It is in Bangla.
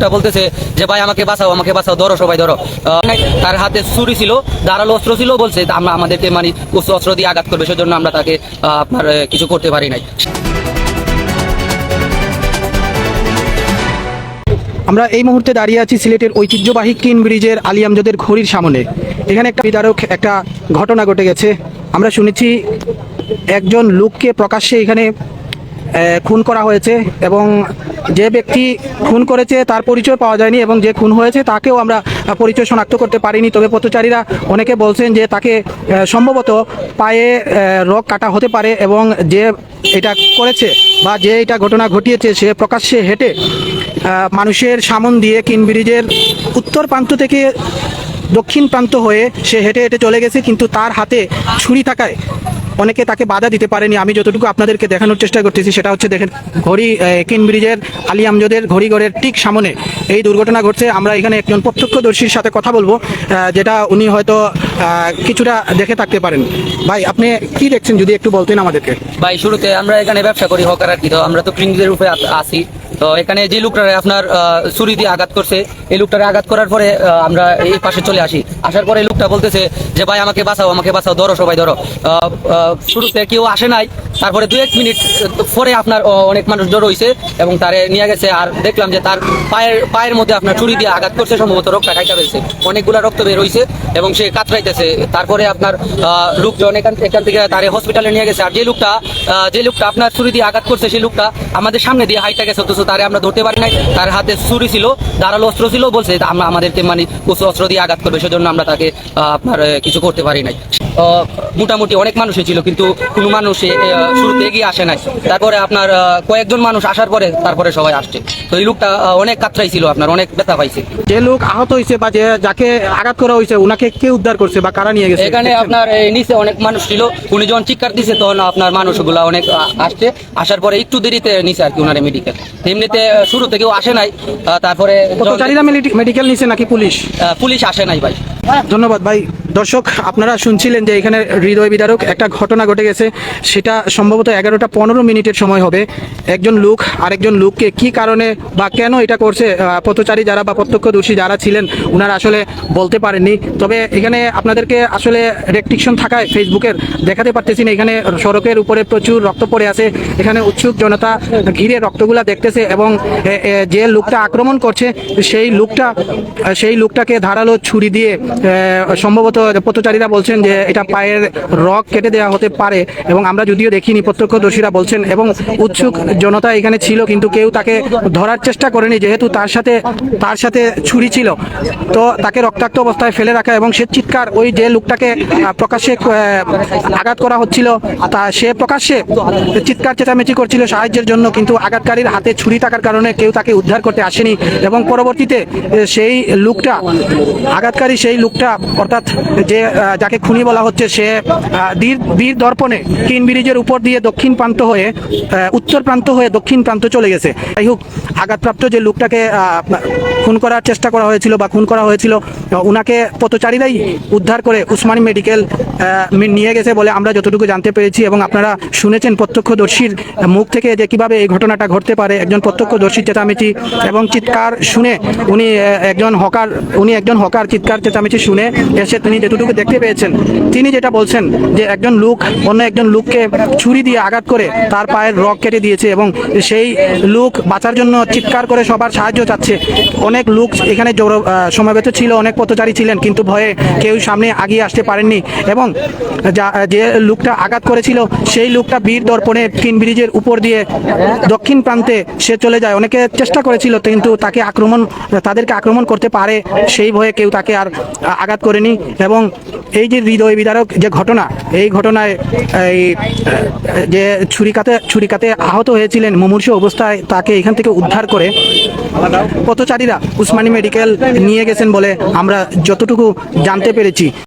লোকটা বলতেছে যে, ভাই, আমাকে বাঁচাও আমাকে বাঁচাও, ধরো সবাই, ধরো। তার হাতে ছুরি ছিল, ধারালো অস্ত্র ছিল, বলছে, আমরা আমাদেরকে মানে অস্ত্র দিয়ে আঘাত করবে, সেজন্য আমরা তাকে আপনার কিছু করতে পারি নাই। আমরা এই মুহূর্তে দাঁড়িয়ে আছি সিলেটের ঐতিহ্যবাহী কিন ব্রিজের আলী আমজদের ঘড়ির সামনে। এখানে একটা বিদারক একটা ঘটনা ঘটে গেছে। আমরা শুনেছি একজন লোককে প্রকাশ্যে এখানে খুন করা হয়েছে এবং যে ব্যক্তি খুন করেছে তার পরিচয় পাওয়া যায়নি এবং যে খুন হয়েছে তাকেও আমরা পরিচয় শনাক্ত করতে পারিনি। তবে পথচারীরা অনেকে বলছেন যে তাকে সম্ভবত পায়ে রগ কাটা হতে পারে এবং যে এটা করেছে বা যে এটা ঘটনা ঘটিয়েছে সে প্রকাশ্যে হেঁটে মানুষের সামন দিয়ে কিন ব্রিজের উত্তর প্রান্ত থেকে দক্ষিণ প্রান্ত হয়ে সে হেঁটে হেঁটে চলে গেছে, কিন্তু তার হাতে ছুরি থাকায় অনেকে তাকে বাধা দিতে পারেনি। আমি যতটুকু আপনাদেরকে দেখানোর চেষ্টা করতেছি, সেটা হচ্ছে দেখেন, ঘড়ি কিন ব্রিজের আলী আমজদের ঘড়িঘরের ঠিক সামনে এই দুর্ঘটনা ঘটছে। আমরা এখানে একজন প্রত্যক্ষদর্শীর সাথে কথা বলব যেটা উনি হয়তো কিছুটা দেখে থাকতে পারেন। ভাই, আপনি কি দেখছেন? যদি একটু বলতেন আমাদেরকে। ভাই, শুরুতে আমরা এখানে ব্যবসা করি হকার আর কি আমরা তো ক্রিঞ্জের উপরে আসি তো এখানে যে লোকটারে আপনার ছুরি দিয়ে আঘাত করছে, এই লোকটারে আঘাত করার পরে আমরা এই পাশে চলে আসি। আসার পরে লোকটা বলতেছে যে, ভাই, আমাকে বাঁচাও আমাকে বাঁচাও, ধরো সবাই, ধরো। শুরুতে কেউ আসে নাই, তারপরে দু এক মিনিট, পরে আপনার অনেক মানুষ জড়ো হয়েছে এবং তারে নিয়ে গেছে। আর দেখলাম যে, তার পায়ের পায়ের মধ্যে আপনার ছুরি দিয়ে আঘাত করছে, সম্ভবত রক্তটা খাইতে পেরেছে। অনেকগুলা রক্ত বের হয়েছে এবং সে কাতরাইতেছে। তারপরে আপনার লোকজন এখান এখান থেকে তারে হসপিটালে নিয়ে গেছে। আর যে লোকটা যে লোকটা আপনার ছুরি দিয়ে আঘাত করছে সেই লোকটা আমাদের সামনে দিয়ে হাইটা গেছে, অথচ তারে আমরা ধরতে পারি নাই। তার হাতে ছুরি ছিল ধারালো অস্ত্র ছিল বলছে আমরা আমাদেরকে মানে উচ্চ অস্ত্র দিয়ে আঘাত করবে সেজন্য আমরা তাকে আপনার কিছু করতে পারি নাই। মোটামুটি অনেক মানুষই ছিল কিন্তু কোনো মানুষ শুরুতে এগিয়ে আসে নাই। তারপরে আপনার কয়েকজন মানুষ আসার পরে তারপরে সবাই আসছে। তো এই লোকটা অনেক কাতরাই ছিল আপনার অনেক ব্যথা পাইছে। যে লোক আহত হয়েছে বা যে যাকে আঘাত করা হয়েছে ওনাকে কে উদ্ধার করছে বা কারা নিয়ে গেছে? এখানে আপনার এই নিচে অনেক মানুষ ছিল উনি যখন চিৎকার দিছে তখন আপনার মানুষগুলা অনেক আসছে। আসার পরে একটু দেরিতে নিচে আর কি ওনারে মেডিকেল এমনিতে শুরু থেকে কেউ আসে নাই তারপরে মেডিকেল নিছে নাকি পুলিশ? পুলিশ আসে নাই ভাই। ধন্যবাদ ভাই। দর্শক, আপনারা শুনছিলেন যে এখানে হৃদয় বিদারক একটা ঘটনা ঘটে গেছে। সেটা সম্ভবত এগারোটা পনেরো মিনিটের সময় হবে। একজন লোক, আরেকজন লোককে কি কারণে বা কেন এটা করছে পথচারী যারা বা প্রত্যক্ষদর্শী যারা ছিলেন ওনারা আসলে বলতে পারেননি। তবে এখানে আপনাদেরকে আসলে রেস্ট্রিকশন থাকায় ফেসবুকের দেখাতে পারতেছি না। এখানে সড়কের উপরে প্রচুর রক্ত পড়ে আছে। এখানে উৎসুক জনতা ঘিরে রক্তগুলা দেখতেছে এবং যে লোকটা আক্রমণ করছে, সেই লোকটা, সেই লোকটাকে ধারালো ছুরি দিয়ে সম্ভবত পথচারীরা বলছেন যে এটা পায়ের রক কেটে দেওয়া হতে পারে এবং আমরা যদিও দেখিনি, প্রত্যক্ষদর্শীরা বলছেন এবং উৎসুক জনতা এখানে ছিল কিন্তু কেউ তাকে ধরার চেষ্টা করেনি যেহেতু তার সাথে তার সাথে ছুরি ছিল। তো তাকে রক্তাক্ত অবস্থায় ফেলে রাখা এবং সে চিৎকার ওই যে লোকটাকে প্রকাশ্যে আঘাত করা হচ্ছিল, তা সে প্রকাশ্যে চিৎকার চেঁচামেচি করছিল সাহায্যের জন্য কিন্তু আঘাতকারীর হাতে ছুরি থাকার কারণে কেউ তাকে উদ্ধার করতে আসেনি এবং পরবর্তীতে সেই লোকটা, আঘাতকারী সেই লোকটা অর্থাৎ যে যাকে খুনি বলা হচ্ছে, সে বীর বীর দর্পণে কিন ব্রিজের উপর দিয়ে দক্ষিণ প্রান্ত হয়ে উত্তর প্রান্ত হয়ে দক্ষিণ প্রান্ত চলে গেছে। যাই হোক, আঘাতপ্রাপ্ত যে লোকটাকে খুন করার চেষ্টা করা হয়েছিল বা খুন করা হয়েছিল, উনাকে পথচারীরাই উদ্ধার করে উসমানী মেডিকেল নিয়ে গেছে বলে আমরা যতটুকু জানতে পেরেছি এবং আপনারা শুনেছেন প্রত্যক্ষদর্শীর মুখ থেকে যে কীভাবে এই ঘটনাটা ঘটতে পারে। একজন প্রত্যক্ষদর্শীর চেঁচামেচি এবং চিৎকার শুনে উনি একজন হকার, উনি একজন হকার চিৎকার চেঁচামেচি শুনে এসে তিনি যেটুকু দেখতে পেয়েছেন, তিনি যেটা বলছেন যে একজন লোক, অন্য একজন লোককে ছুরি দিয়ে আঘাত করে তার পায়ের রক কেটে দিয়েছে এবং সেই লোক বাঁচার জন্য চিৎকার করে সবার সাহায্য চাচ্ছে। অনেক লোক এখানে জড়ো সমাবেত ছিল, অনেক পথচারী ছিলেন, কিন্তু ভয়ে কেউ সামনে আগিয়ে আসতে পারেননি। এবং যা- যে লোকটা আঘাত করেছিল, সেই লোকটা বীর দর্পণে কিন ব্রিজের উপর দিয়ে দক্ষিণ প্রান্তে সে চলে যায়। অনেকে চেষ্টা করেছিল, কিন্তু তাকে আক্রমণ, তাদেরকে আক্রমণ করতে পারে, সেই ভয়ে কেউ তাকে আর আঘাত করেনি। এবং এই যে হৃদয় বিদারক যে ঘটনা, এই ঘটনায়, এই, যে ছুরিকাতে ছুরিকাতে আহত হয়েছিলেন মুমূর্ষ অবস্থায়, তাকে এখান থেকে উদ্ধার করে পথচারীরা উসমানী মেডিকেল নিয়ে গেছেন বলে আমরা যতটুকু জানতে পেরেছি।